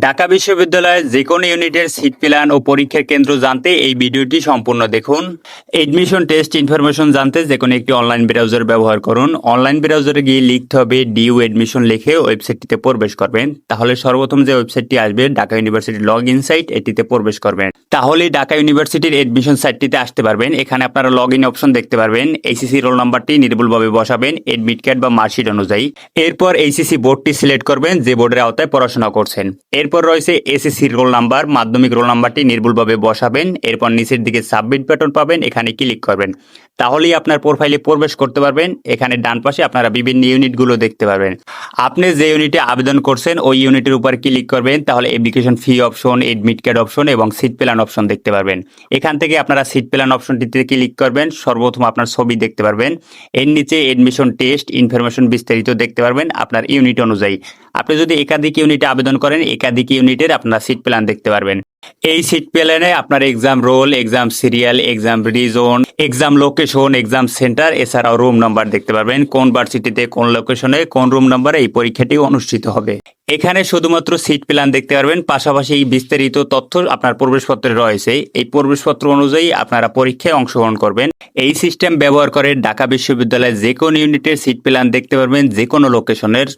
ঢাকা বিশ্ববিদ্যালয়ের যে কোনো ইউনিটের সিট প্ল্যান ও পরীক্ষার কেন্দ্র জানতে এই ভিডিওটি সম্পূর্ণ দেখুন। এডমিশন টেস্ট ইনফরমেশন জানতে যে কোনো একটি অনলাইন ব্রাউজার ব্যবহার করুন। অনলাইন ব্রাউজারে গিয়ে লিখতে হবে ডিউ এডমিশন লিখে ওয়েবসাইটটিতে প্রবেশ করবেন। তাহলে সর্বপ্রথম যে ওয়েবসাইটটি আসবে, ঢাকা ইউনিভার্সিটির লগ ইন সাইট এটিতে প্রবেশ করবেন। তাহলে ঢাকা ইউনিভার্সিটির এডমিশন সাইটটিতে আসতে পারবেন। এখানে আপনারা লগ ইন অপশন দেখতে পারবেন। এইসিসি রোল নাম্বারটি নির্ভুলভাবে বসাবেন এডমিট কার্ড বা মার্কশিট অনুযায়ী। এরপর এইসিসি বোর্ডটি সিলেক্ট করবেন, যে বোর্ডের আওতায় পড়াশোনা করছেন। এরপর রয়েছে এসএসসি রোল নাম্বার, মাধ্যমিক রোল নাম্বারটি নির্ভুলভাবে বসাবেন, এরপর নিচের দিকে সাবমিট বাটন পাবেন, এখানে ক্লিক করবেন। তাহলেই আপনার প্রোফাইলে প্রবেশ করতে পারবেন, এখানে ডান পাশে আপনারা বিভিন্ন ইউনিটগুলো দেখতে পারবেন। আপনি যে ইউনিটে আবেদন করছেন, ওই ইউনিটের উপর ক্লিক করবেন, তাহলে application fee option admit card option এবং সিট প্ল্যান অপশন দেখতে পারবেন। এখান থেকে আপনারা সিট প্ল্যান অপশনটিতে ক্লিক করবেন, সর্বপ্রথম আপনার ছবি দেখতে পারবেন। এর নিচে এডমিশন টেস্ট ইনফরমেশন বিস্তারিত দেখতে পারবেন, আপনার ইউনিট অনুযায়ী। আপনি যদি একাধিক ইউনিটে আবেদন করেন, একাধিক ইউনিটের আপনারা সিট প্ল্যান দেখতে পারবেন। এই সিট প্ল্যানে আপনার exam roll exam serial exam reason exam location exam centre এছাড়াও রুম নাম্বার দেখতে পারবেন, কোন ভার্সিটিতে কোন লোকেশনে কোন রুম নাম্বারে এই পরীক্ষাটি অনুষ্ঠিত হবে। এখানে শুধুমাত্র সিট প্ল্যান দেখতে পারবেন, পাশাপাশি এই বিস্তারিত তথ্য আপনার প্রবেশপত্রে রয়েছে। এই প্রবেশপত্র অনুযায়ী আপনারা পরীক্ষায় অংশগ্রহণ করবেন। এই সিস্টেম ব্যবহার করে ঢাকা বিশ্ববিদ্যালয়ের যে কোনো ইউনিটের সিট প্ল্যান দেখতে পারবেন, যে কোনো লোকেশনের